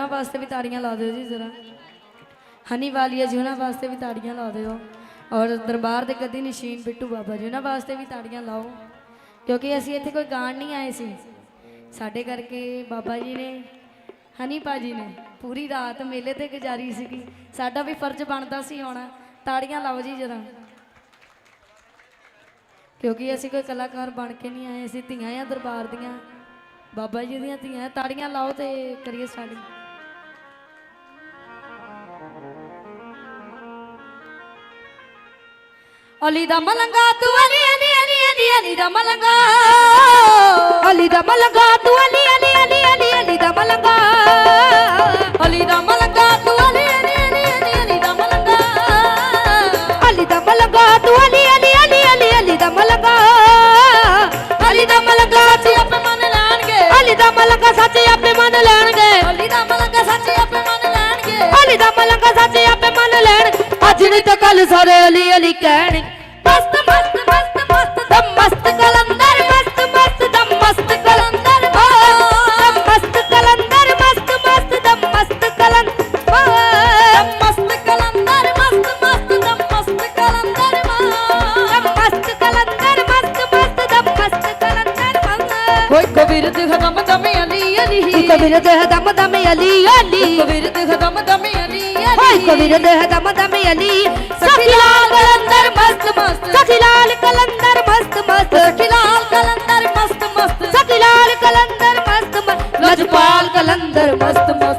ਉਹਨਾਂ ਵਾਸਤੇ ਵੀ ਤਾੜੀਆਂ ਲਾ ਦਿਓ ਜੀ ਜ਼ਰਾ। ਹਨੀ ਵਾਲੀਆ ਜੀ ਉਹਨਾਂ ਵਾਸਤੇ ਵੀ ਤਾੜੀਆਂ ਲਾ ਦਿਓ। ਔਰ ਦਰਬਾਰ ਦੇ ਗੱਦੀ ਨਸ਼ੀਨ ਬਿੱਟੂ ਬਾਬਾ ਜੀ ਉਹਨਾਂ ਵਾਸਤੇ ਵੀ ਤਾੜੀਆਂ ਲਾਓ। ਕਿਉਂਕਿ ਅਸੀਂ ਇੱਥੇ ਕੋਈ ਗਾਣ ਨਹੀਂ ਆਏ ਸੀ। ਸਾਡੇ ਕਰਕੇ ਬਾਬਾ ਜੀ ਨੇ, ਹਨੀ ਭਾਜੀ ਨੇ ਪੂਰੀ ਰਾਤ ਮੇਲੇ ਤੇ ਗੁਜ਼ਾਰੀ ਸੀਗੀ। ਸਾਡਾ ਵੀ ਫਰਜ਼ ਬਣਦਾ ਸੀ ਆਉਣਾ। ਤਾੜੀਆਂ ਲਾਓ ਜੀ ਜਰਾ। ਕਿਉਂਕਿ ਅਸੀਂ ਕੋਈ ਕਲਾਕਾਰ ਬਣ ਕੇ ਨਹੀਂ ਆਏ ਅਸੀਂ ਧੀਆਂ ਆ ਦਰਬਾਰ ਦੀਆਂ। ਬਾਬਾ ਜੀ ਦੀਆਂ ਧੀਆਂ ਤਾੜੀਆਂ ਲਾਓ ਤੇ ਕਰੀਏ ਸਟਾਰਟਿੰਗ। ਅਲੀ ਦਾ ਮਲੰਗਾ ਤੂੰ ਅਲੀ ਅਲੀ ਅਲੀ ਅਲੀ ਅਲੀ ਦਾ ਮਲੰਗਾ ਅਲੀ ਦਾ ਮਲੰਗਾ ਤੂੰ ਅਲੀ ਅਲੀ ਅਲੀ ਅਲੀ ਅਲੀ ਦਾ ਮਲੰਗਾ ਅਲੀ ਦਾ ਮਲੰਗਾ ਤੂੰ ਅਲੀ ਅਲੀ ਅਲੀ ਅਲੀ ਅਲੀ ਦਾ ਮਲੰਗਾ ਅਲੀ ਦਾ ਮਲੰਗਾ ਤੂੰ ਅਲੀ ਅਲੀ ਅਲੀ ਅਲੀ ਅਲੀ ਦਾ ਮਲੰਗਾ ਅਲੀ ਦਾ ਮਲੰਗਾ ਸੱਚੀ ਆਪੇ ਮੰਨ ਲੈਣਗੇ ਅਲੀ ਦਾ ਮਲੰਗਾ ਸੱਚ ਆਪੇ ਮੰਨ ਲੈਣਗੇ ਅਲੀ ਦਾ ਮਲੰਗਾ ਸੱਚੀ ਆਪੇ ਮੰਨ ਲੈਣਗੇ ਅਲੀ ਦਾ ਮਲੰਗਾ ਸੱਚ ਆਪੇ ਮੰਨ ਲੈਣ ਅੱਜ ਨਹੀਂ ਤਾਂ ਕੱਲ ਸਾਰੇ ਅਲੀ ਅਲੀ ਕਹਿਣਗੇ ਅਲੀ ਅਲੀ ਕਬੀਰ ਦੇ ਖਤਮ ਦਮੇ ਅਲੀ ਹੋਏ ਅਲੀ। ਕਬੀਰ ਦੇ ਦਮ ਦਮ ਅਲੀ। ਸਖੀ ਲਾਲ ਕਲੰਦਰ ਮਸਤ ਮਸਤ। ਸਖੀ ਲਾਲ ਕਲੰਦਰ ਮਸਤ ਮਸਤ। ਸਖੀ ਲਾਲ ਕਲੰਦਰ ਮਸਤ ਮਸਤ। ਸਖੀ ਲਾਲ ਕਲੰਦਰ ਮਸਤ ਮਸਤ। ਲਜਪਾਲ ਕਲੰਦਰ ਮਸਤ ਮਸਤ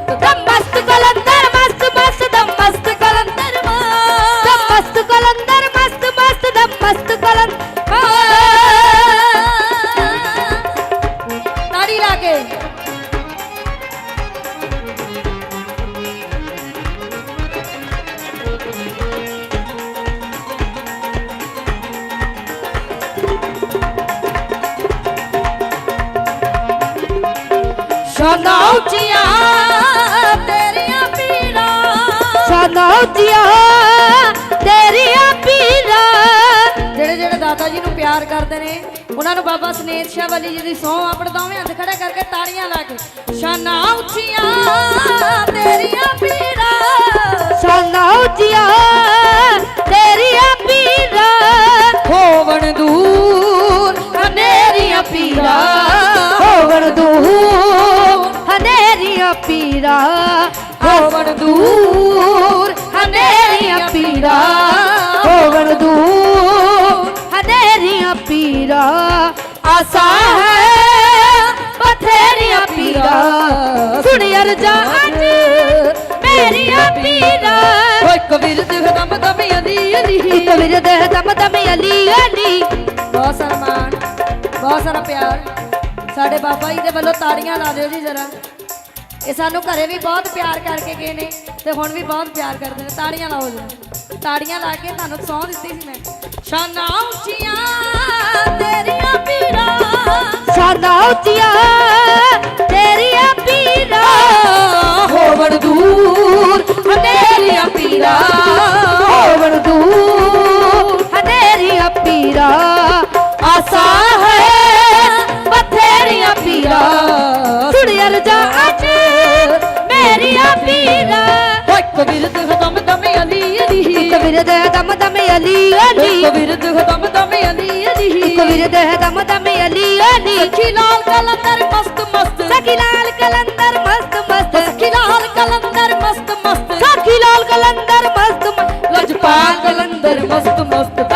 ਉੱਚੀਆਂ ਤੇਰੀਆਂ ਪੀਰਾਂ ਜਿਹੜੇ ਜਿਹੜੇ ਦਾਦਾ ਜੀ ਨੂੰ ਪਿਆਰ ਕਰਦੇ ਨੇ ਉਹਨਾਂ ਨੂੰ ਬਾਬਾ ਸਨੇਤ ਸ਼ਾਹ ਵਾਲੀ ਜੀ ਦੀ ਸਹੁੰ ਆਪਣੇ ਦੋਵੇਂ ਹੱਥ ਖੜੇ ਕਰਕੇ ਤਾੜੀਆਂ ਲਾ ਕੇ ਸ਼ਾਨਾ ਉੱਚੀਆਂ ਤੇਰੀਆਂ ਪੀਰਾਂ ਸ਼ਾਨਾ ਉੱਚੀਆਂ ਤੇਰੀਆਂ ਪੀਰਾਂ ਹੋਵਣ ਦੂਰ ਹਨੇਰੀਆਂ ਪੀਰਾਂ ਹੋਵਣ ਦੂਰ ਹਨੇਰੀਆਂ ਪੀਰਾਂ ਹੋਵਣ ਦੂਰ ਹਨੇਰੀਆਂ ਪੀਰਾਂ ਹੋਵਣ ਦੂਰ। ਹਨੇਰੀਆਂ ਪੀਰਾਂ ਆਸਾ ਹੈ ਬਥੇਰੀਆਂ ਪੀਰਾਂ। ਸੁਣ ਅਰਜਾ ਅੱਜ ਮੇਰੀਆਂ ਪੀਰਾਂ। ਓਏ ਕਬੀਰ ਦੇ ਦਮ ਦਮ ਅਲੀ ਅਲੀ। ਕਬੀਰ ਦੇ ਦਮ ਦਮ ਅਲੀ ਅਲੀ। ਬਹੁਤ ਸਾਰਾ ਮਾਣ ਬਹੁਤ ਸਾਰਾ ਪਿਆਰ। ਸਾਡੇ ਬਾਬਾ ਜੀ ਦੇ ਵੱਲੋਂ ਤਾੜੀਆਂ ਲਾ ਦਿਓ ਜੀ ਜਰਾ। ਇਹ ਸਾਨੂੰ ਘਰੇ ਵੀ ਬਹੁਤ ਪਿਆਰ ਕਰਕੇ ਗਏ ਨੇ। ਤੇ ਹੁਣ ਵੀ ਬਹੁਤ ਪਿਆਰ ਕਰਦੇ ਨੇ। ਤਾੜੀਆਂ ਲਾਓ ਜੀ। ਤਾੜੀਆਂ ਲਾ ਕੇ ਤੁਹਾਨੂੰ ਸੌਂ ਦਿੱਤੀ ਸੀ ਮੈਂ। ਸ਼ਾਨਾ ਉੱਚੀਆਂ ਤੇਰੀਆਂ ਪੀਰਾਂ ਸਾਡਾ ਉੱਚੀਆਂ ਤੇਰੀਆਂ ਪੀਰਾਂ ਹੋਵਣ ਦੂਰ ਹਨੇਰੀਆਂ ਪੀਰਾਂ ਹੋਵਣ ਦੂਰ ਹਨੇਰੀਆਂ ਪੀਰਾਂ ਆਸਾ ਹੈ ਬਥੇਰੀਆਂ ਪੀਰਾਂ ਸੁਣ ਅਰਜਾ ਅੱਜ ਮੇਰੀਆਂ ਪੀਰਾਂ ਓਏ ਕਬੀਰ ਦੇ ਦਮ ਦਮ ਅਲੀ ਅਲੀ। ਕਬੀਰ ਦੇ ਦਮ ਦਮ ਅਲੀ ਅਲੀ। ਕਬੀਰ ਦੇ ਦਮ ਦਮ ਅਲੀ ਅਲੀ। ਕਬੀਰ ਦੇ ਦਮ ਦਮ ਅਲੀ ਅਲੀ। ਸਖੀ ਲਾਲ ਕਲੰਦਰ ਮਸਤ ਮਸਤ। ਸਖੀ ਲਾਲ ਕਲੰਦਰ ਮਸਤ ਮਸਤ। ਸਖੀ ਲਾਲ ਕਲੰਦਰ ਮਸਤ ਮਸਤ। ਸਖੀ ਲਾਲ ਕਲੰਦਰ ਮਸਤ ਮਸਤ। ਲਜਪਾਲ ਕਲੰਦਰ ਮਸਤ ਮਸਤ।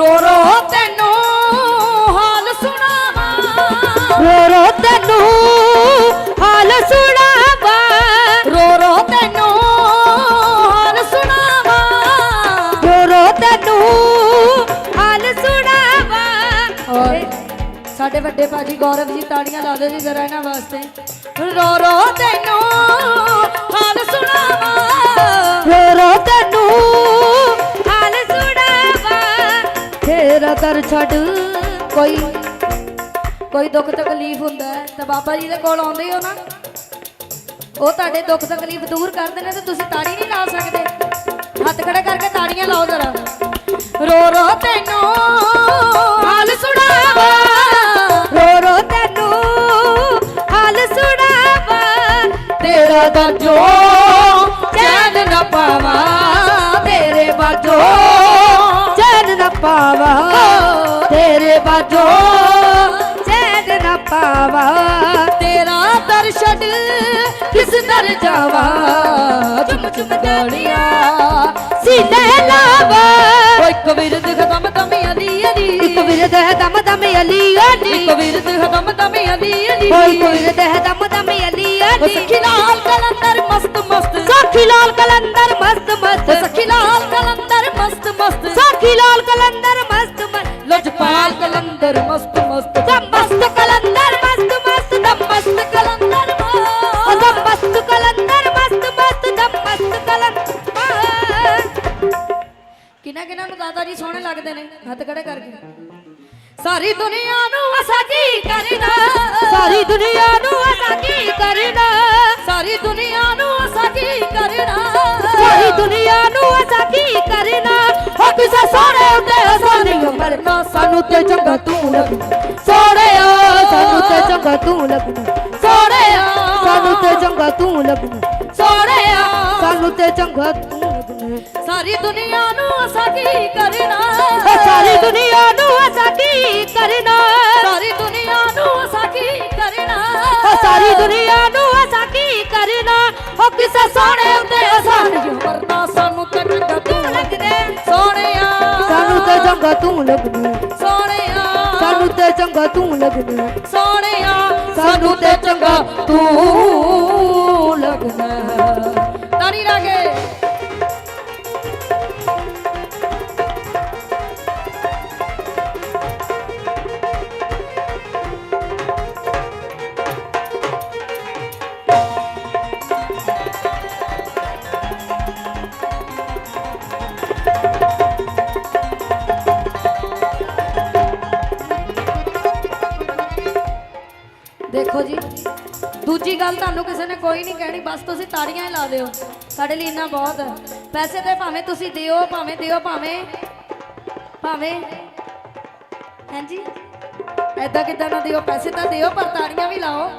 ਰੋ ਰੋ ਤੈਨੂੰ ਹਾਲ ਸੁਣਾਵਾਂ। ਰੋ ਰੋ ਤੈਨੂੰ ਹਾਲ ਸੁਣਾਵਾ। ਰੋ ਰੋ ਤੈਨੂੰ ਹਾਲ ਸੁਣਾਵਾਂ। ਰੋ ਰੋ ਤੈਨੂੰ ਹਾਲ ਸੁਣਾਵਾ। ਔਰ ਸਾਡੇ ਵੱਡੇ ਭਾਜੀ ਗੌਰਵ ਜੀ ਤਾੜੀਆਂ ਲਾ ਦਿਓ ਜੀ ਜ਼ਰਾ ਇਹਨਾਂ ਵਾਸਤੇ। ਰੋ ਰੋ ਤੈਨੂੰ ਹਾਲ ਸੁਣਾਵਾਂ। ਰੋ ਰੋ ਤੈਨੂੰ ਤੇਰਾ ਦਰ ਛੱਡ। ਕੋਈ ਕੋਈ ਦੁੱਖ ਤਕਲੀਫ ਹੁੰਦਾ ਤਾਂ ਬਾਬਾ ਜੀ ਦੇ ਕੋਲ ਆਉਂਦੇ ਹੋ ਨਾ। ਉਹ ਤੁਹਾਡੇ ਦੁੱਖ ਤਕਲੀਫ ਦੂਰ ਕਰਦੇ ਨੇ ਤੇ ਤੁਸੀਂ ਤਾੜੀ ਨਹੀਂ ਲਾ ਸਕਦੇ। ਹੱਥ ਖੜੇ ਕਰਕੇ ਤਾੜੀਆਂ ਲਾਓ ਜਰਾ। ਰੋ ਰੋ ਤੈਨੂੰ, ਹਾਲ ਸੁਣਾਵਾ। ਰੋ ਰੋ ਤੈਨੂੰ, ਹਾਲ ਸੁਣਾਵਾ। ਤੇਰਾ ਦਰਜੋ ਚੈਨ ਨਾ ਪਾਵਾ, ਤੇਰੇ ਬਾਜੋ ਪਾਵਾ। ਤੇਰੇ ਬਾਜੋ ਚੈਨ ਨਾ ਪਾਵਾ। ਤੇਰਾ ਦਰ ਛੱਡ ਕਿਸ ਦਰ ਜਾਵਾ। ਚੁੰਮ ਚੁੰਮ ਦਾੜੀਆਂ ਸੀਨੇ ਲਾਵਾ। ਓਏ ਕਬੀਰ ਦੇ ਖਤਮ ਤਮੀ ਅਲੀ ਅਲੀ। ਇੱਕ ਵਿਰਦ ਹੈ ਦਮ ਦਮ ਅਲੀ ਅਲੀ। ਕਬੀਰ ਦੇ ਖਤਮ ਤਮੀ ਅਲੀ ਅਲੀ। ਕੋਈ ਵਿਰਦ ਹੈ ਦਮ ਦਮ ਅਲੀ ਓ ਅਲੀ ਸਖੀ ਲਾਲ ਕਲੰਦਰ ਮਸਤ ਮਸਤ। ਸਾਖੀ ਲਾਲ ਕਲੰਦਰ ਮਸਤ ਓ ਮਸਤ ਸਖੀ ਲਾਲ ਕਲੰਦਰ ਮਸਤ ਮਸਤ ਸਾਖੀ ਲਾਲ ਕਲੰਦਰ ਮਸਤ ਮਸਤ ਲਜਪਾਲ ਕਲੰਦਰ ਮਸਤ ਮਸਤ ਦਮ ਮਸਤ ਕਲੰਦਰ ਮਸਤ ਮਸਤ ਦਮ ਮਸਤ ਕਲੰਦਰ ਦਮ ਮਸਤ ਕਲੰਦਰ ਮਸਤ ਮਸਤ ਦਮ ਮਸਤ ਕਲੰਦਰ ਕਿਨਾ ਕਿਨਾ ਨੂੰ ਦਾਦਾ ਜੀ ਸੋਹਣੇ ਲੱਗਦੇ ਨੇ ਹੱਥ ਖੜੇ ਕਰਕੇ। ਸਾਰੀ ਦੁਨੀਆ ਨੂੰ ਅਸਾਂ ਕੀ ਕਰਨਾ? ਸਾਰੀ ਦੁਨੀਆ ਨੂੰ ਅਸਾਂ ਕੀ ਕਰਨਾ? ਸਾਰੀ ਦੁਨੀਆ ਨੂੰ ਅਸਾਂ ਕੀ ਕਰਨਾ? ਸਾਰੀ ਦੁਨੀਆ ਅਸਾਂ ਕੀ ਕਰਨਾ ਹੋ ਕਿਸੇ ਸੋਹਣੇ ਉੱਤੇ ਨਹੀਂ ਮਰਨਾ। ਸਾਨੂੰ ਤੇ ਚੰਗਾ ਤੂੰ ਲੱਗਣਾ ਸੋਹਣਿਆ ਸਾਨੂੰ ਤੇ ਚੰਗਾ ਤੂੰ ਲੱਗਣਾ ਸੋਹਣਿਆ ਸਾਨੂੰ ਤੇ ਚੰਗਾ ਤੂੰ ਲੱਗਣਾ ਸੋਹਣਿਆ ਸਾਨੂੰ ਤੇ ਚੰਗਾ ਤੂੰ ਲੱਗਣਾ ਸਾਰੀ ਦੁਨੀਆ ਨੂੰ ਅਸਾਂ ਕੀ ਕਰਨਾ? ਸਾਰੀ ਦੁਨੀਆ ਨੂੰ ਅਸਾਂ ਕੀ ਕਰਨਾ? ਸਾਰੀ ਦੁਨੀਆ ਨੂੰ ਅਸਾਂ ਕੀ ਕਰਨਾ? ਸਾਰੀ ਦੁਨੀਆ ਨੂੰ ਅਸਾਂ ਕੀ ਕਰਨਾ? ਹੋ ਕਿਸੇ ਸੋਹਣੇ ਉੱਤੇ ਅਸਾਂ ਮਰਨਾ। ਸਾਨੂੰ ਚੰਗਾ ਤੂੰ ਲੱਗਣਾ ਸੋਹਣਿਆ। ਸਾਨੂੰ ਤੇ ਚੰਗਾ ਤੂੰ ਲੱਗਣਾ ਸੋਹਣਿਆ। ਸਾਨੂੰ ਤੇ ਚੰਗਾ ਤੂੰ ਦੇਖੋ ਜੀ। ਦੂਜੀ ਗੱਲ ਤੁਹਾਨੂੰ ਕਿਸੇ ਨੇ ਕੋਈ ਨਹੀਂ ਕਹਿਣੀ ਬਸ ਤੁਸੀਂ ਤਾੜੀਆਂ ਹੀ ਲਾ ਦਿਓ। ਸਾਡੇ ਲਈ ਇੰਨਾ ਬਹੁਤ ਹੈ। ਪੈਸੇ ਤੇ ਭਾਵੇਂ ਤੁਸੀਂ ਦਿਓ ਭਾਵੇਂ ਦਿਓ ਭਾਵੇਂ ਭਾਵੇਂ। ਹਾਂਜੀ? ਐਦਾਂ ਕਿਦਾਂ ਨਾ ਦਿਓ ਪੈਸੇ ਤਾਂ ਦਿਓ ਪਰ ਤਾੜੀਆਂ ਵੀ ਲਾਓ।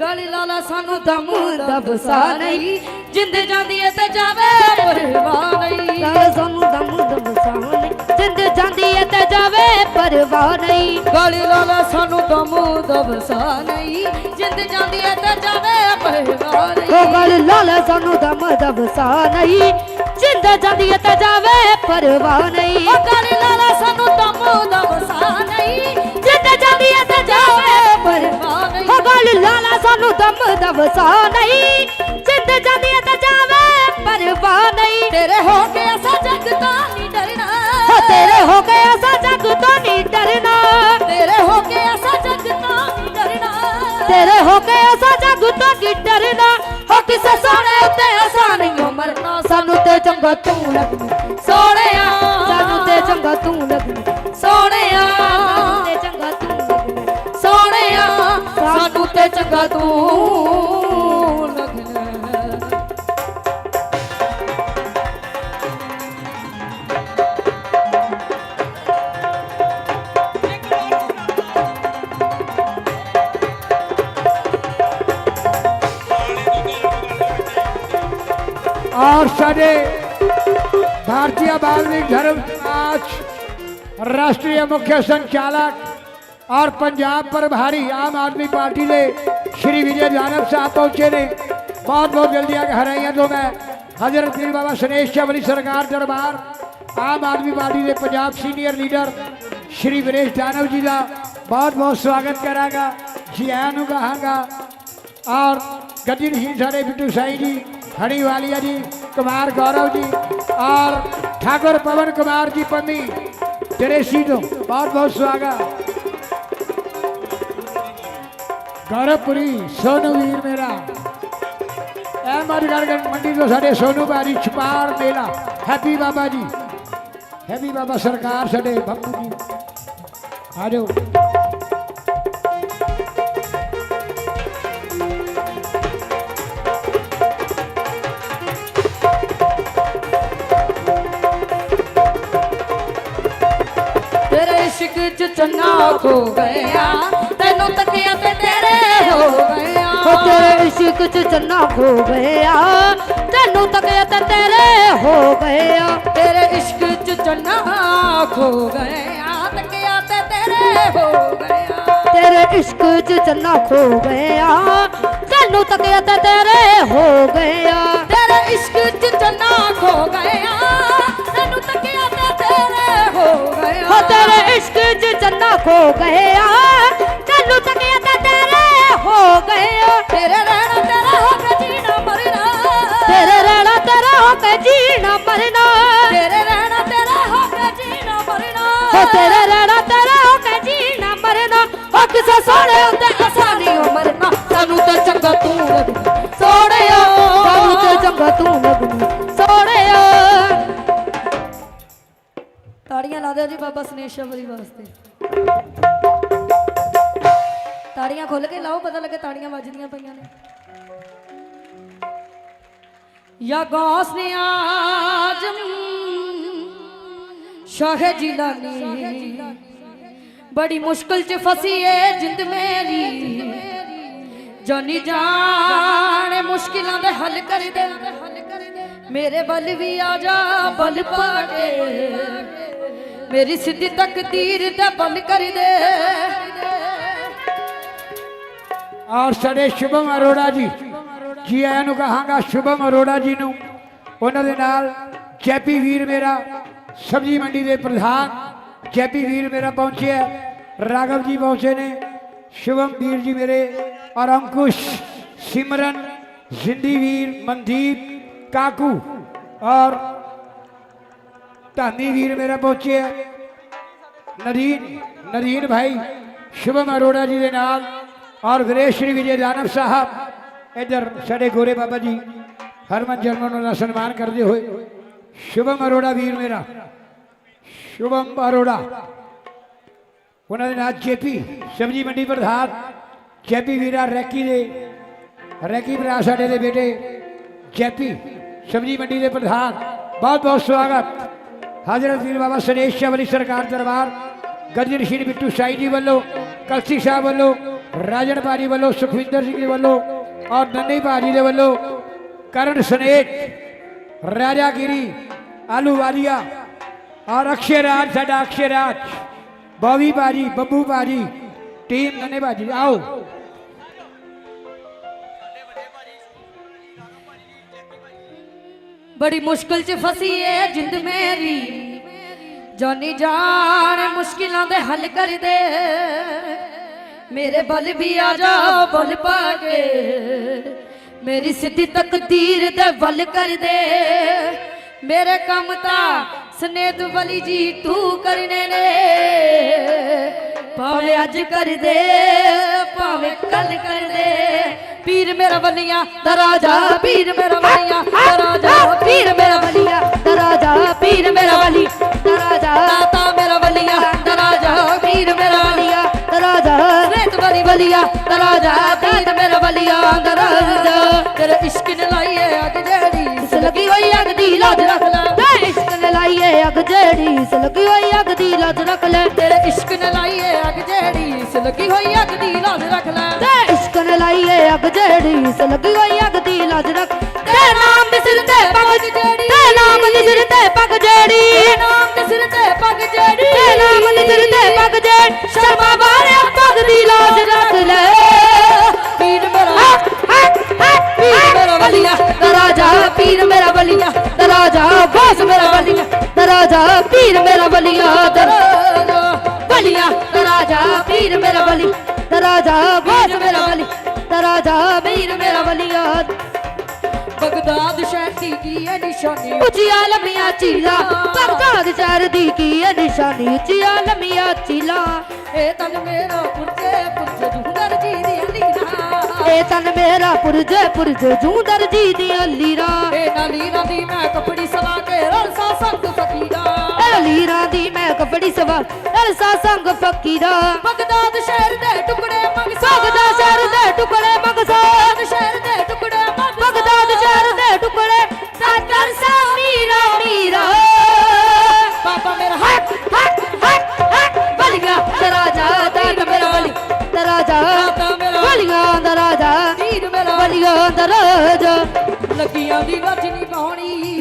ਗਲੀ ਲਾਲਾ ਸਾਨੂੰ ਦਮ ਦਾ ਵਸਾ ਨਹੀਂ। ਜਿੰਦ ਜਾਂਦੀ ਏ ਤੇ ਜਾਵੇ ਪਰਵਾਹ ਨਹੀਂ। ਸਾਨੂੰ ਦਮ ਦਮ ਸਾਹਮਣੇ ਜਿੰਦ ਜਾਂਦੀ ਏ ਤੇ ਜਾਵੇ ਪਰਵਾਹ ਨਹੀਂ। ਗਲੀ ਲਾਲਾ ਸਾਨੂੰ ਦਮ ਦਾ ਵਸਾ ਨਹੀਂ। ਜਿੰਦ ਜਾਂਦੀ ਏ ਤੇ ਜਾਵੇ ਪਰਵਾਹ ਉਹ ਨਹੀਂ ਗੱਲ ਲਾਲ ਸਾਨੂੰ ਦਮ ਦਮ ਸਾ ਨਹੀਂ। ਜਿੰਦ ਜਾਂਦੀ ਏ ਤੇ ਜਾਵੇ ਪਰਵਾਹ ਨਹੀਂ। ਉਹ ਗਲੀ ਲਾਲਾ ਸਾਨੂੰ ਦਮ ਦਾ ਵਸਾ ਨਹੀਂ। ਜਿੰਦ ਜਾਂਦੀ ਏ ਤੇ ਜਾਵੇ ਪਰਵਾਹ ਨਹੀਂ। ਉਹ ਗੱਲ ਲਾਲਾ ਸਾਨੂੰ ਦਮ ਦਮ ਸਾ ਨਹੀਂ। ਜਿੰਦ ਜਾਂਦੀ ਏ ਤੇ ਜਾਵੇ ਪਰਵਾਹ ਨਹੀਂ। ਤੇਰੇ ਹੋ ਕੇ ਤੇਰੇ ਹੋ ਗਏ ਅਸਾਂ ਜੱਗ ਤੋਂ ਨਹੀਂ ਡਰਨਾ। ਤੇਰੇ ਹੋ ਕੇ ਅਸਾਂ ਜਗ ਤੋਂ ਨਹੀਂ ਡਰਨਾ। ਤੇਰੇ ਹੋ ਗਏ ਅਸਾਂ ਜੱਗ ਤੋਂ ਨਹੀਂ ਡਰਨਾ। ਹੋ ਕਿਸੇ ਸੋਹਣੇ ਉੱਤੇ ਅਸਾਂ ਨਹੀਂ ਮਰਨਾ ਸਾਨੂੰ ਤੇ ਚੰਗਾ ਤੂੰ ਲੱਗਣਾ। ਸੋਹਣਿਆ। ਸਾਨੂੰ ਤੇ ਚੰਗਾ ਤੂੰ ਲੱਗਣਾ। ਸੋਹਣਿਆ। ਸਾਨੂੰ ਤੇ ਚੰਗਾ ਤੂੰ ਲੱਗਣਾ। ਸੋਹਣਿਆ। ਸਾਨੂੰ ਤੇ ਚੰਗਾ ਤੂੰ સાથે भारतीय ધાर्मिक धर्म आज राष्ट्रीय मुख्य संचालक और पंजाब प्रभारी आम आदमी पार्टी ने श्री विजय जानव साहब पहुँचे ने। बहुत बहुत जल्दी आगे हराइया तो मैं। हज़रत श्री बाबा सुरेश चवली सरकार दरबार, आम आदमी पार्टी के पंजाब सीनियर लीडर श्री विनेश जानव जी का बहुत बहुत स्वागत करागा जी आया कहाँगा और गजिन ही बिटू साई जी हरी वालिया जी कुमार गौरव जी और ठाकुर पवन कुमार जी पन्नी जरेशी दो तो बहुत बहुत स्वागत। गौरवपुरी सोनू वीर मेरा। अहमदगढ़ मंडी तो साढ़े सोनू बारी छुपार मेला। हैप्पी बाबा जी। हैप्पी बाबा सरकार साढ़े बापू जी। आ जाओ। ਚੰਨਾ ਖੋ ਗਿਆ ਤੈਨੂੰ ਤੱਕਿਆ ਤੇ ਤੇਰੇ ਹੋ ਗਿਆ ਹੋ ਤੇਰੇ ਇਸ਼ਕ ਚ ਚੰਨਾ ਖੋ ਗਿਆ ਤੈਨੂੰ ਤੱਕਿਆ ਤੇ ਤੇਰੇ ਹੋ ਗਿਆ ਤੇਰੇ ਇਸ਼ਕ ਚ ਚੰਨਾ ਖੋ ਗਿਆ ਤੱਕਿਆ ਤੇ ਤੇਰੇ ਹੋ ਗਿਆ ਤੇਰੇ ਇਸ਼ਕ ਚ ਚੰਨਾ ਖੋ ਗਿਆ ਤੈਨੂੰ ਤੱਕਿਆ ਤੇ ਤੇਰੇ ਹੋ ਗਿਆ ਤੇਰੇ ਇਸ਼ਕ ਚ ਚੰਨਾ ਖੋ ਗਿਆ ਇਸ਼ਕ ਚ ਚੰਨਾ ਖੋ ਗਿਆ ਤੈਨੂੰ ਤੱਕਿਆ ਤੇ ਤੇਰੇ ਹੋ ਤੇਰੇ ਰਹਿਣਾ ਤੇਰਾ ਹੋ ਕੇ ਜੀਣਾ ਮਰਨਾ। ਤੇਰੇ ਰਹਿਣਾ ਤੇਰਾ ਹੋ ਕੇ ਜੀਣਾ ਮਰਨਾ। ਤੇਰੇ ਰਹਿਣਾ ਤੇਰਾ ਹੋ ਕੇ ਜੀਣਾ ਮਰਨਾ। ਹੋ ਤੇਰੇ ਰਹਿਣਾ ਤੇਰਾ ਹੋ ਕੇ ਜੀਣਾ ਮਰਨਾ। ਹੋ ਕਿਸੇ ਸੋਹਣੇ ਹੁੰਦੇ ਆਸਾਨੀ ਮਰਨਾ ਲੱਗਦਾ ਜੀ ਬਾਬਾ ਸਨੇਸ਼ਾ ਬਲੀ ਵਾਸਤੇ। ਤਾੜੀਆਂ ਖੋਲ ਕੇ ਲਾਓ, ਪਤਾ ਲੱਗੇ ਤਾੜੀਆਂ ਵੱਜਦੀਆਂ ਪਈਆਂ ਨੇ। ਯਾ ਗੌਸ ਨੇ ਆਜਮ ਸ਼ਾਹ ਜਿਲਾਨੀ। ਬੜੀ ਮੁਸ਼ਕਲ ਚ ਫਸੀ ਏ ਜਿੰਦ ਮੇਰੀ। ਜਾਨੀ ਜਾਣੇ ਮੁਸ਼ਕਿਲਾਂ ਦੇ ਹੱਲ ਕਰ ਦੇ। ਮੇਰੇ ਬਲ ਵੀ ਆ ਜਾ ਬਲ ਪਾੜੇ ਮੇਰੀ ਸਿੱਧੀ ਤਕਦੀਰ ਦਾ ਬੰਦ ਕਰ ਦੇ। ਔਰ ਸਾਡੇ ਸ਼ੁਭਮ ਅਰੋੜਾ ਜੀ ਜੀ ਆਇਆਂ ਨੂੰ ਕਹਾਂਗਾ ਸ਼ੁਭਮ ਅਰੋੜਾ ਜੀ ਨੂੰ। ਉਹਨਾਂ ਦੇ ਨਾਲ ਜੈਪੀ ਵੀਰ ਮੇਰਾ, ਸਬਜੀ ਮੰਡੀ ਦੇ ਪ੍ਰਧਾਨ ਜੈਪੀ ਵੀਰ ਮੇਰਾ ਪਹੁੰਚਿਆ ਰਾਗਵ ਜੀ ਪਹੁੰਚੇ ਨੇ ਸ਼ਿਵਮ ਵੀਰ ਜੀ ਮੇਰੇ, ਔਰ ਅੰਕੁਸ਼, ਸਿਮਰਨ, ਜ਼ਿੰਦੀ ਵੀਰ, ਮਨਦੀਪ, ਕਾਕੂ, ਔਰ ਧਾਨੀ ਵੀਰ ਮੇਰਾ ਪਹੁੰਚਿਆ ਨਰੀਨ ਨਰੀਨ ਭਾਈ ਸ਼ੁਭਮ ਅਰੋੜਾ ਜੀ ਦੇ ਨਾਲ ਔਰ ਵੀਰੇਸ਼ ਸ਼੍ਰੀ ਵਿਜੇ ਦਾਨਵ ਸਾਹਿਬ ਇਧਰ ਸਾਡੇ ਗੋਰੇ ਬਾਬਾ ਜੀ ਹਰਮਨ ਜਰਮਨ ਦਾ ਸਨਮਾਨ ਕਰਦੇ ਹੋਏ ਸ਼ੁਭਮ ਅਰੋੜਾ ਵੀਰ ਮੇਰਾ ਸ਼ੁਭਮ ਅਰੋੜਾ ਉਹਨਾਂ ਦੇ ਨਾਲ ਜੇਪੀ ਸਬਜੀ ਮੰਡੀ ਪ੍ਰਧਾਨ ਜੇਪੀ ਵੀਰਾ ਰੈਕੀ ਦੇ ਰੈਕੀ ਭਰਾ ਸਾਡੇ ਦੇ ਬੇਟੇ ਜੇਪੀ ਸਬਜੀ ਮੰਡੀ ਦੇ ਪ੍ਰਧਾਨ ਬਹੁਤ ਬਹੁਤ ਸਵਾਗਤ ਹਜ਼ਰਤ ਵੀਰ ਬਾਬਾ ਸੁਰੇਸ਼ ਸ਼ਾਹ ਵਾਲੀ ਸਰਕਾਰ ਦਰਬਾਰ ਗਰਜਨ ਸ਼੍ਰੀ ਬਿੱਟੂ ਸਾਈ ਜੀ ਵੱਲੋਂ ਕਲਸੀ ਸਾਹਿਬ ਵੱਲੋਂ ਰਾਜਨ ਬਾਜੀ ਵੱਲੋਂ ਸੁਖਵਿੰਦਰ ਸਿੰਘ ਜੀ ਵੱਲੋਂ ਔਰ ਨੰਨੀ ਬਾਜੀ ਦੇ ਵੱਲੋਂ ਕਰਨ ਸਨੇਤ ਰਾਜਾਗਿਰੀ ਆਲੂ ਵਾਲੀਆ ਔਰ ਅਕਸ਼ੇ ਰਾਜ ਸਾਡਾ ਅਕਸ਼ੇ ਰਾਜ ਬੋਵੀ ਬਾਜੀ ਬੱਬੂ ਬਾਜੀ ਟੀਮ ਨੰਨੇ ਬਾਜੀ ਬੜੀ ਮੁਸ਼ਕਲ 'ਚ ਫਸੀ ਏ ਜਿੰਦ ਮੇਰੀ। ਜਾਨੀ ਜਾਨ ਮੁਸ਼ਕਿਲਾਂ ਦੇ ਹੱਲ ਕਰ ਦੇ ਮੇਰੇ ਬਲ ਵੀ ਆ ਜਾ ਬਲ ਪਾ ਕੇ। ਮੇਰੀ ਸਿੱਧੀ ਤਕਦੀਰ ਦੇ ਵੱਲ ਕਰ ਦੇ ਮੇਰੇ ਕੰਮ ਤਾਂ ਸਨੇਦ ਵਲੀ ਜੀ ਤੂੰ ਕਰਨੇ ਨੇ। ਭਾਵੇਂ ਅੱਜ ਕਰ ਦੇ ਭਾਵੇਂ ਪੀਰ ਮੇਰਾ ਬਲੀਆਂ ਦਰਾਜਾ ਪੀਰ ਮੇਰਾ ਬਲੀਆਂ ਦਰਾਜਾ ਪੀਰ ਮੇਰਾ ਬਲੀਆਂ ਦਰਾਜਾ ਪੀਰ ਮੇਰਾ ਵਲੀ ਦਰਾਜਾ ਤਾ ਮੇਰਾ ਬਲੀਆਂ ਦਰਾਜਾ ਪੀਰ ਮੇਰਾ ਬਲੀਆਂ ਦਰਾਜਾ ਸਨੇਤ ਬਲੀ ਬਲੀਆਂ ਦਰਾਜਾ ਪੀਰ ਮੇਰਾ ਬਲੀਆਂ ਦਰਾਜਾ ਤੇਰੇ ਇਸ਼ਕ ਨੇ ਲਾਈਏ ਅੱਗ ਜਿਹੜੀ, ਇਸ ਲੱਗੀ ਹੋਈ ਅੱਗ ਦੀ ਲਾਜ ਰੱਖ ਲੈ। ਤੇ ਇਸ਼ਕ ਨੇ ਲਾਈਏ ਅੱਗ ਜਿਹੜੀ, ਇਸ ਲੱਗੀ ਹੋਈ ਅੱਗ ਦੀ ਲਾਜ ਰੱਖ ਲੈ। ਤੇਰੇ ਇਸ਼ਕ ਨੇ ਲਾਈਏ ਅੱਗ ਜਿਹੜੀ, ਇਸ ਲੱਗੀ ਹੋਈ ਅੱਗ ਦੀ ਲਾਜ ਰੱਖ ਲੈ। ਤੇ ਇਸ਼ਕ ਨੇ ਲਾਈਏ ਅੱਗ ਜਿਹੜੀ ਇਸ ਲੱਗੀ ਹੋਈ ਅੱਗ ਦੀ ਲਾਜ ਰੱਖ। ਤੇ ਨਾਮ ਦੇ ਸਿਰ ਤੇ ਪੱਗ ਜਿਹੜੀ ਤੇ ਨਾਮ ਦੇ ਸਿਰ ਤੇ ਪੱਗ ਜਿਹੜੀ। ਨਾਮ ਦੇ ਸਿਰ ਤੇ ਪੱਗ ਜਿਹੜੀ। ਤੇ ਨਾਮ ਦੇ ਸਿਰ ਤੇ ਪੱਗ ਜਿਹੜੀ ਸ਼ਰਮਾ ਵਾਲਿਆ ਪੱਗ ਦੀ ਲਾਜ ਰੱਖ ਲੈ। ਪੀਰ ਮੇਰਾ ਪੀਰ ਮੇਰਾ ਵਲੀਆ। ਦਰਾਜਾ ਪੀਰ ਮੇਰਾ ਬਲੀਆ ਦਰਾਜਾ ਬਾਸ ਮੇਰਾ ਬਲੀਆ ਦਰਾਜਾ ਪੀਰ ਮੇਰਾ ਬਲੀਆ ਦਰਾਜਾ ਬਲੀਆ ਦਰਾਜਾ ਪੀਰ ਮੇਰਾ ਬਲੀ ਦਰਾਜਾ ਬਾਸ ਮੇਰਾ ਬਲੀ ਦਰਾਜਾ ਪੀਰ ਮੇਰਾ ਬਲੀਆ ਬਗਦਾਦ ਸ਼ਹਿਰ ਦੀ ਕੀ ਹੈ ਨਿਸ਼ਾਨੀ? ਉੱਚੀ ਆਲਮੀਆਂ ਚੀਲਾ ਬਗਦਾਦ ਸ਼ਹਿਰ ਦੀ ਕੀ ਹੈ ਨਿਸ਼ਾਨੀ? ਉੱਚੀ ਆਲਮੀਆਂ ਚੀਲਾ ਇਹ ਤਨ ਮੇਰਾ ਪੁਰਜੇ ਪੁਰਜੇ ਜੁੰਦਰ ਜੀ ਦੀ ਲੀਨਾ ਏ ਤਨ ਮੇਰਾ ਪੁਰਜੇ ਪੁਰਜੇ ਜੂ ਦਰਜੀ ਦੀ ਲੀਰਾ। ਏ ਨਾਲੀ ਨਦੀ ਮੈਂ ਕਪੜੀ ਸਵਾ ਕੇ ਰਲਸਾ ਸੰਗ ਫਕੀਰਾ ਏ ਲੀਰਾਂ ਦੀ ਮੈਂ ਕਪੜੀ ਸਵਾ। ਰਲਸਾ ਸੰਗ ਫਕੀਰਾ ਬਗਦਾਦ ਸ਼ਹਿਰ ਦੇ ਟੁਕੜੇ ਮੰਗ ਸਗਦਾ ਸ਼ਹਿਰ ਦੇ ਟੁਕੜੇ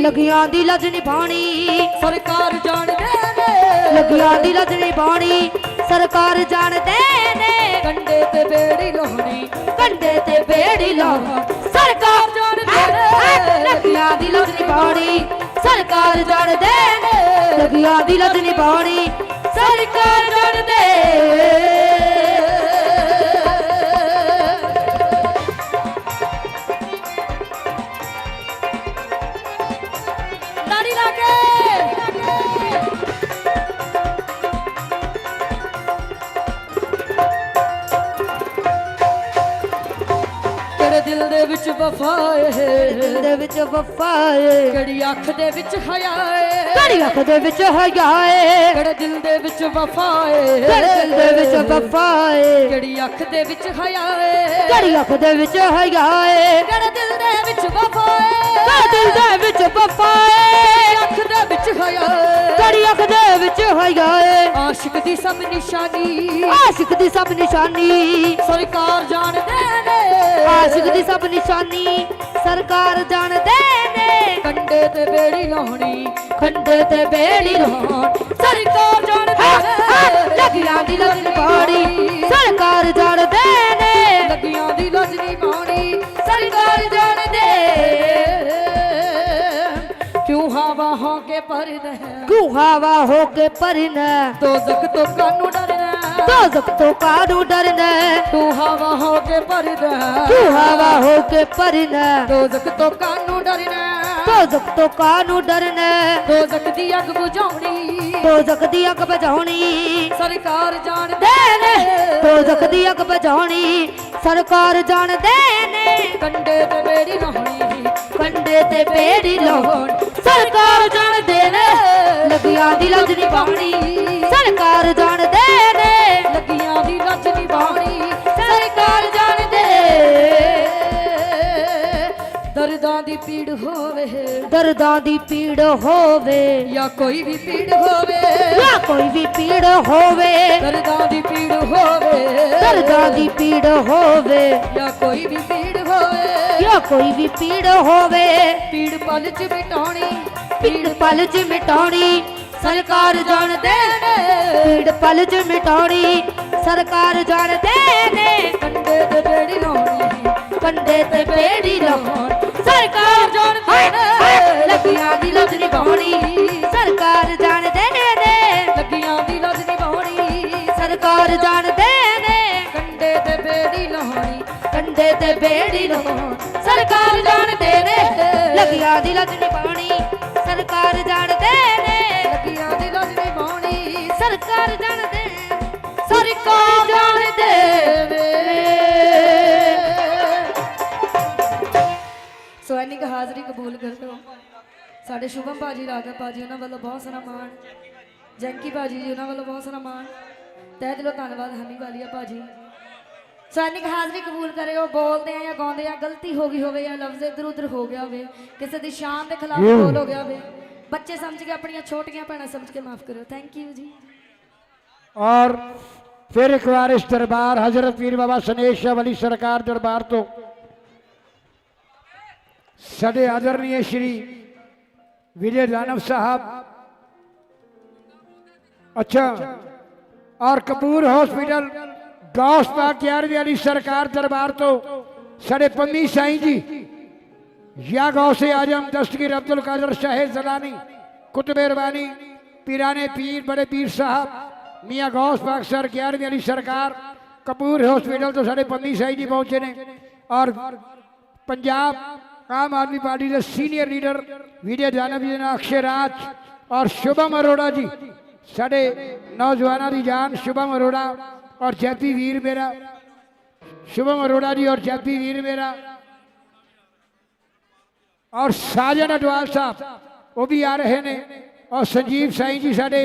ਲਗੀਆਂ ਦੀ ਲੱਜ ਨਿਭਾਣੀ ਸਰਕਾਰ ਜਾਣਦੇ ਨੇ। ਲਗੀਆਂ ਦੀ ਲੱਜ ਨਿਭਾਣੀ ਸਰਕਾਰ ਜਾਣਦੇ ਨੇ। ਕੰਡੇ ਤੇ ਬੇੜੀ ਲੋਹਣੀ ਕੰਡੇ ਤੇ ਬੇੜੀ ਲਾਉਣ। ਸਰਕਾਰ ਜਾਣਦੇ ਨੇ। ਲਗੀਆਂ ਦੀ ਲੱਜ ਨਿਭਾਣੀ ਸਰਕਾਰ ਜਾਣਦੇ ਨੇ। ਲਗੀਆਂ ਦੀ ਲੱਜ ਨਿਭਾਣੀ ਸਰਕਾਰ ਜਾਣਦੇ। ਦੇ ਵਿੱਚ ਵਫਾ ਏ ਦਿਲ ਦੇ ਵਿੱਚ ਵਫਾ ਏ ਕਿਹੜੀ ਅੱਖ ਦੇ ਵਿੱਚ ਹਯਾ ਏ ਘੜੀ ਅੱਖ ਦੇ ਵਿੱਚ ਹਯਾ ਏ ਕਿਹੜੇ ਦਿਲ ਦੇ ਵਿੱਚ ਵਫਾ ਏ ਦਿਲ ਦੇ ਵਿੱਚ ਵਫਾ ਏ ਕਿਹੜੀ ਅੱਖ ਦੇ ਵਿੱਚ ਹਯਾ ਏ ਘੜੀ ਅੱਖ ਦੇ ਵਿੱਚ ਹਯਾ ਏ ਕਿਹੜੇ ਦਿਲ ਦੇ ਵਿੱਚ ਵਫਾ ਏ ਘੜੀ ਦਿਲ ਦੇ ਵਿੱਚ ਵਫਾ ਏ ਅੱਖ ਦੇ ਵਿੱਚ ਹਯਾ ਏ। ਘੜੀ ਅੱਖ ਦੇ ਵਿੱਚ ਹਯਾ ਏ। ਆਸ਼ਿਕ ਦੀ ਸਭ ਨਿਸ਼ਾਨੀ। ਆਸ਼ਿਕ ਦੀ ਸਭ ਨਿਸ਼ਾਨੀ। ਸਰਕਾਰ ਜਾਣਦੇ ਨੇ। ਆਸ਼ਿਕ ਦੀ ਸਭ ਨਿਸ਼ਾਨੀ ਸਰਕਾਰ ਜਾਣਦੇ ਨੇ। ਕੰਡੇ ਤੇ ਬੇੜੀ ਲਾਉਣੀ। ਖੰਡੇ ਤੇ ਬੇੜੀ ਲਾਉਣ। ਸਰਕਾਰ ਜਾਣਦੇ ਨੇ। ਲੱਗੀਆਂ ਦੀ ਲੱਜ ਪਾੜੀ ਸਰਕਾਰ ਜਾਣਦੇ ਨੇ। ਲੱਗੀਆਂ ਦੀ ਲੱਜ ਨਹੀਂ ਪਾਉਣੀ ਸਰਕਾਰ ਜਾਣਦੇ ਕੇ ਹੋ ਕੇ ਪਰਨਾ ਦੋਜ਼ਖ ਤੋਂ ਕਾਨੂੰ ਡਰਨਾ? ਦੋਜ਼ਖ ਤੋਂ ਕਾਹਨੂੰ ਡਰਨਾ? ਤੂੰ ਹਵਾ ਹੋ ਕੇ ਪਰਦਾ ਕਿਉਂ ਹਵਾ ਹੋ ਕੇ ਪਰਨਾ ਦੋਜ਼ਖ ਤੋਂ ਕਾਨੂੰ ਡਰਨਾ? ਦੋਜ਼ਖ ਤੋਂ ਕਾਹਨੂੰ ਡਰਨਾ? ਦੋਜ਼ਖ ਦੀ ਅੱਗ ਬੁਝਾਉਣੀ। ਦੋਜ਼ਖ ਦੀ ਅੱਗ ਬੁਝਾਉਣੀ। ਸਰਕਾਰ ਜਾਣਦੇ ਨੇ। ਦੋਜ਼ਖ ਦੀ ਅੱਗ ਬੁਝਾਉਣੀ। ਸਰਕਾਰ ਜਾਣਦੇ ਨੇ। ਕੰਡੇ ਤੇ ਬੇੜੀ ਲਾਉਣੀ। ਕੰਡੇ ਤੇ ਬੇੜੀ ਲਾਉਣ। ਸਰਕਾਰ ਜਾਣਦੇ ਨੇ ਲੱਗੀਆਂ ਦੀ ਲੱਜ ਪਾਉਣੀ ਸਰਕਾਰ ਜਾਣਦੇ ਨੇ। ਲੱਗੀਆਂ ਦੀ ਲੱਜ ਬਾਣੀ। ਸਰਕਾਰ ਜਾਣਦੇ। ਦਰਦਾਂ ਦੀ ਪੀੜ ਹੋਵੇ। ਦਰਦਾਂ ਦੀ ਪੀੜ ਹੋਵੇ। ਜਾਂ ਕੋਈ ਵੀ ਪੀੜ ਹੋਵੇ। ਜਾਂ ਕੋਈ ਵੀ ਪੀੜ ਹੋਵੇ। ਦਰਦਾਂ ਦੀ ਪੀੜ ਹੋਵੇ। ਦਰਦਾਂ ਦੀ ਪੀੜ ਹੋਵੇ। ਜਾਂ ਕੋਈ ਵੀ ਪੀੜ ਹੋਵੇ। ਜਾਂ ਕੋਈ ਵੀ ਪੀੜ ਹੋਵੇ। ਪੀੜ ਪਲ ਚ ਮਿਟਾਉਣੀ। ਪੀੜ ਪਲ ਚ ਮਿਟਾਉਣੀ। ਸਰਕਾਰ ਜਾਣਦੇ ਨੇ ਪੀੜ ਪਲ ਚ ਮਿਟਾਉਣੀ ਸਰਕਾਰ ਜਾਣਦੇ ਨੇ। ਕੰਡੇ ਤੇ ਬੇੜੀ ਲਾਉਣੀ ਕੰਡੇ ਤੇ ਬੇੜੀ ਲਾਉਣ। ਸਰਕਾਰ ਜਾਣਦੇ ਨੇ। ਲੱਗੀਆਂ ਦੀ ਲੱਜ ਨਿਭਾਉਣੀ। ਸਰਕਾਰ ਜਾਣਦੇ ਨੇ ਲੱਗੀਆਂ ਦੀ ਲੱਜ ਨਹੀਂ ਬਾਣੀ ਸਰਕਾਰ ਜਾਣਦੇ ਨੇ। ਕੰਡੇ ਤੇ ਬੇੜੀ ਲਾਉਣੀ। ਕੰਡੇ ਤੇ ਬੇੜੀ ਲਾਉਣ। ਸਰਕਾਰ ਜਾਣਦੇ ਨੇ। ਲੱਗੀਆਂ ਦੀ ਲੱਜ ਨਿਭਾਉਣੀ। ਸਰਕਾਰ ਜਾਣਦੇ ਨੇ। ਸਰਕਾਰ ਜਾਣਦੇ ਸਰਕਾਰ ਜਾਣਦੇ ਸੋ ਇੰਨੀ ਕੁ ਹਾਜ਼ਰੀ ਕਬੂਲ ਕਰ ਲਓ। ਸਾਡੇ ਸ਼ੁਭਮ ਭਾਜੀ ਰਾਘਵ ਭਾਜੀ, ਉਹਨਾਂ ਵੱਲੋਂ ਬਹੁਤ ਸਾਰਾ ਮਾਣ। ਜੈਂਕੀ ਭਾਜੀ ਜੀ, ਉਹਨਾਂ ਵੱਲੋਂ ਬਹੁਤ ਸਾਰਾ ਮਾਣ। ਤਹਿ ਦਿਲੋਂ ਧੰਨਵਾਦ ਹਨੀ ਵਾਲੀਆ ਭਾਜੀ। ਸੋ ਹਾਜ਼ਰੀ ਕਬੂਲ ਕਰਿਓ, ਬੋਲਦੇ ਆ ਜਾਂ ਗਾਉਂਦੇ ਆ, ਗਲਤੀ ਹੋ ਗਈ ਹੋਵੇ ਜਾਂ ਲਫ਼ਜ਼ ਇਧਰ ਉਧਰ ਹੋ ਗਿਆ ਹੋਵੇ, ਕਿਸੇ ਦੀ ਸ਼ਾਨ ਦੇ ਖਿਲਾਫ ਬੋਲ ਹੋ ਗਿਆ ਹੋਵੇ। ਬੱਚੇ ਸਮਝ ਕੇ ਆਪਣੀਆਂ ਛੋਟੀਆਂ ਭੈਣਾਂ ਸਮਝ ਕੇ ਮਾਫ ਕਰਿਓ। ਥੈਂਕ ਯੂ ਜੀ। और फिर एक बार इस दरबार, हज़रत पीर बाबा सनेश शाह वली सरकार दरबार तो सडे आदरणीय श्री विजय दानव साहब। अच्छा और कपूर हॉस्पिटल गौस पाक सरकार दरबार तो सडे पन्नी साई जी। या गौ से आज़म दस्तगीर अब्दुल कादर शाहिद जलानी, कुतुब रबानी पीराने पीर, बड़े पीर साहब मियाँ गौस पाक सर, ग्यारहवीं वाली सरकार, कपूर हॉस्पिटल तो साढ़े पंदी साई जी पहुँचे ने। और पंजाब आम आदमी पार्टी के सीनियर लीडर विजय जानव जी अक्षय राज और शुभम अरोड़ा जी, साढ़े नौजवानों की जान, शुभम अरोड़ा और जैपी वीर मेरा, शुभम अरोड़ा जी और जैपी वीर मेरा, और साजन अडवाल साहब, वो भी आ रहे ने। ਔਰ ਸੰਜੀਵ ਸਾਈਂ ਜੀ ਸਾਡੇ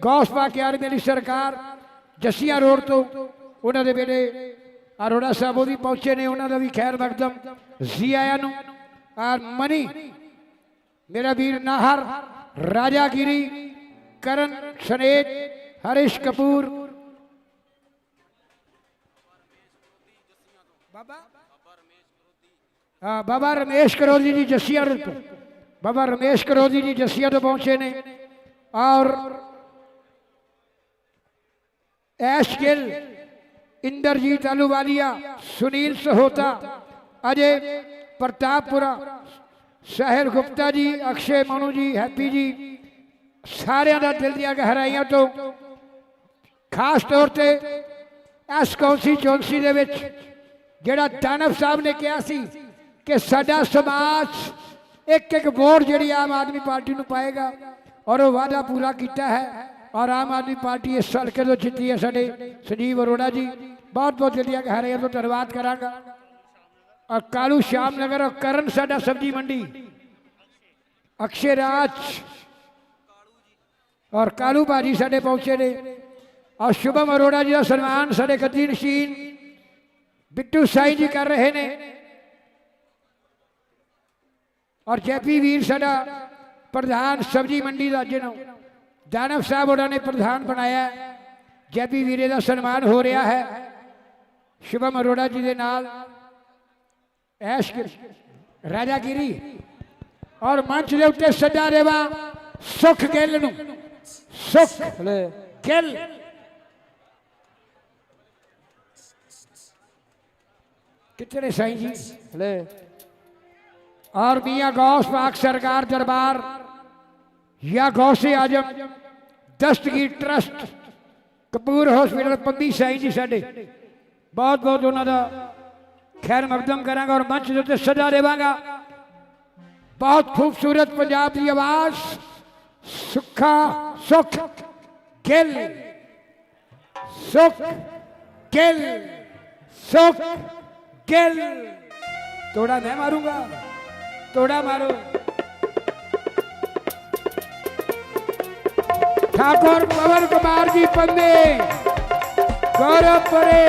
ਗੌਸਪਾ ਕਿਆਰੀ ਮੇਲੀ ਸਰਕਾਰ, ਜੱਸੀਆਂ ਰੋਡ ਤੋਂ, ਉਹਨਾਂ ਦੇ ਬੇਟੇ ਅਰੋੜਾ ਸਾਹਿਬ ਉਹ ਵੀ ਪਹੁੰਚੇ ਨੇ, ਉਹਨਾਂ ਦਾ ਵੀ ਖੈਰ ਮਕਦਮ ਜੀ ਆਇਆਂ ਨੂੰ, ਔਰ ਮਨੀ, ਮੇਰਾ ਵੀਰ ਨਾਹਰ ਰਾਜਾ ਗਿਰੀ ਕਰਨ ਸ਼ਨੇਤ ਹਰੀਸ਼ ਕਪੂਰ। ਬਾਬਾ ਰਮੇਸ਼ ਕਰੋਲੀ ਜੀ, ਜੱਸੀਆਂ ਰੋਡ ਤੋਂ ਬਾਬਾ ਰਮੇਸ਼ ਕਰੋਦੀ ਜੀ ਜੱਸੀਆਂ ਤੋਂ ਪਹੁੰਚੇ ਨੇ। ਔਰ ਐਸ਼ ਗਿੱਲ, ਇੰਦਰਜੀਤ ਆਲੂਵਾਲੀਆ ਸੁਨੀਲ ਸਹੋਤਾ, ਅਜੇ ਪ੍ਰਤਾਪਪੁਰਾ, ਸਾਹਿਲ ਗੁਪਤਾ ਜੀ, ਅਕਸ਼ੇ ਮਨੂ ਜੀ, ਹੈਪੀ ਜੀ, ਸਾਰਿਆਂ ਦਾ ਦਿਲ ਦੀਆਂ ਗਹਿਰਾਈਆਂ ਤੋਂ ਖਾਸ ਤੌਰ ਤੇ ਇਸ ਕੌਂਸੀ ਚੌਂਸੀ ਦੇ ਵਿੱਚ ਜਿਹੜਾ ਦਾਨਵ ਸਾਹਿਬ ਨੇ ਕਿਹਾ ਸੀ ਕਿ ਸਾਡਾ ਸਮਾਜ ਇੱਕ ਇੱਕ ਵੋਟ ਜਿਹੜੀ ਆਮ ਆਦਮੀ ਪਾਰਟੀ ਨੂੰ ਪਾਏਗਾ ਔਰ ਉਹ ਵਾਅਦਾ ਪੂਰਾ ਕੀਤਾ ਹੈ ਔਰ ਆਮ ਆਦਮੀ ਪਾਰਟੀ ਇਸ ਹਲਕੇ ਤੋਂ ਜਿੱਤੀ ਹੈ ਸਾਡੇ ਸੰਜੀਵ ਅਰੋੜਾ ਜੀ ਬਹੁਤ ਬਹੁਤ ਜਲਦੀਆਂ ਗਹਿਰਾਈਆਂ ਤੋਂ ਧੰਨਵਾਦ ਕਰਾਂਗਾ ਔਰ ਕਾਲੂ ਸ਼ਾਮ ਨਗਰ ਔਰ ਕਰਨ ਸਾਡਾ ਸਬਜੀ ਮੰਡੀ ਅਕਸ਼ੇ ਰਾਜ ਔਰ ਕਾਲੂ ਬਾਜੀ ਸਾਡੇ ਪਹੁੰਚੇ ਨੇ ਔਰ ਸ਼ੁਭਮ ਅਰੋੜਾ ਜੀ ਦਾ ਸਨਮਾਨ ਸਾਡੇ ਗੱਦੀ ਨਸ਼ੀਨ ਬਿੱਟੂ ਸਾਈ ਜੀ ਕਰ ਰਹੇ ਨੇ ਔਰ ਜੈਪੀ ਵੀਰ ਸਾਡਾ ਪ੍ਰਧਾਨ ਸਬਜੀ ਮੰਡੀ ਦਾ ਜਿਹਨੂੰ ਦਾਨਵ ਸਾਹਿਬ ਉਹਨਾਂ ਨੇ ਪ੍ਰਧਾਨ ਬਣਾਇਆ ਹੈ। ਜੈਪੀ ਵੀਰੇ ਦਾ ਸਨਮਾਨ ਹੋ ਰਿਹਾ ਹੈ। ਸ਼ੁਭਮ ਅਰੋੜਾ ਜੀ ਦੇ ਨਾਲ ਐਸ਼ ਗਿ- ਰਾਜਾਗਿਰੀ ਔਰ ਮੰਚ ਦੇ ਉੱਤੇ ਸੱਜਾ ਦੇਵਾ ਸੁਖ ਗਿੱਲ ਨੂੰ। ਸੁਖ ਗਿੱਲ। ਕਿੱਥੇ ਨੇ ਸਾਈਂ ਜੀ? और मियाँ गौस पाक सरकार दरबार या गौसे आजम दस्तगीर ट्रस्ट ਕਪੂਰ ਹਸਪੀਟਲ ਪੰਬੀ ਸਾਈਂ ਜੀ ਸਾਡੇ ਬਹੁਤ ਬਹੁਤ ਉਹਨਾਂ ਦਾ ਖੈਰ ਮਕਦਮ ਕਰਾਂਗਾ ਔਰ ਮੰਚ ਦੇ ਉੱਤੇ ਸਜਾ ਦੇਵਾਂਗਾ ਬਹੁਤ ਖੂਬਸੂਰਤ ਪੰਜਾਬ ਦੀ ਆਵਾਜ਼ ਸੁੱਖਾ ਸੁਖ ਗਿੱਲ ਸੁਖ ਗਿੱਲ ਸੁਖ ਗਿੱਲ ਤੋੜਾ ਮੈਂ ਮਾਰੂੰਗਾ तोड़ा मारो। ठाकुर पवन कुमार जी पंदे। गौरव परे।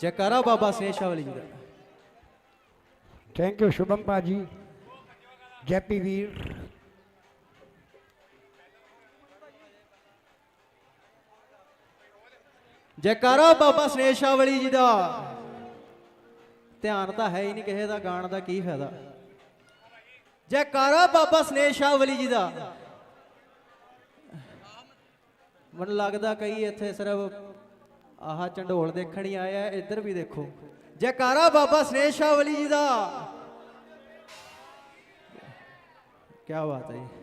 जकारा बाबा शेषावली थैंक यू शुभम पाजी। ਜੈਪੀ ਵੀਰ ਜੈਕਾਰਾ ਬਾਬਾ ਸਨੇਸ਼ਾ ਵਾਲੀ ਜੀ ਦਾ। ਧਿਆਨ ਤਾਂ ਹੈ ਹੀ ਨਹੀਂ ਕਿਸੇ ਦਾ, ਗਾਣ ਦਾ ਕੀ ਫਾਇਦਾ। ਜੈਕਾਰਾ ਬਾਬਾ ਸਨੇਸ਼ਾ ਵਾਲੀ ਜੀ ਦਾ। ਮਨ ਲੱਗਦਾ ਕਈ ਇੱਥੇ ਸਿਰਫ ਆਹ ਚੰਡੋਲ ਦੇਖਣ ਹੀ ਆਇਆ ਇੱਧਰ ਵੀ ਦੇਖੋ। ਜੈਕਾਰਾ ਬਾਬਾ ਸਨੇਸ਼ਾ ਵਾਲੀ ਜੀ ਦਾ। ਕੀ ਬਾਤ ਹੈ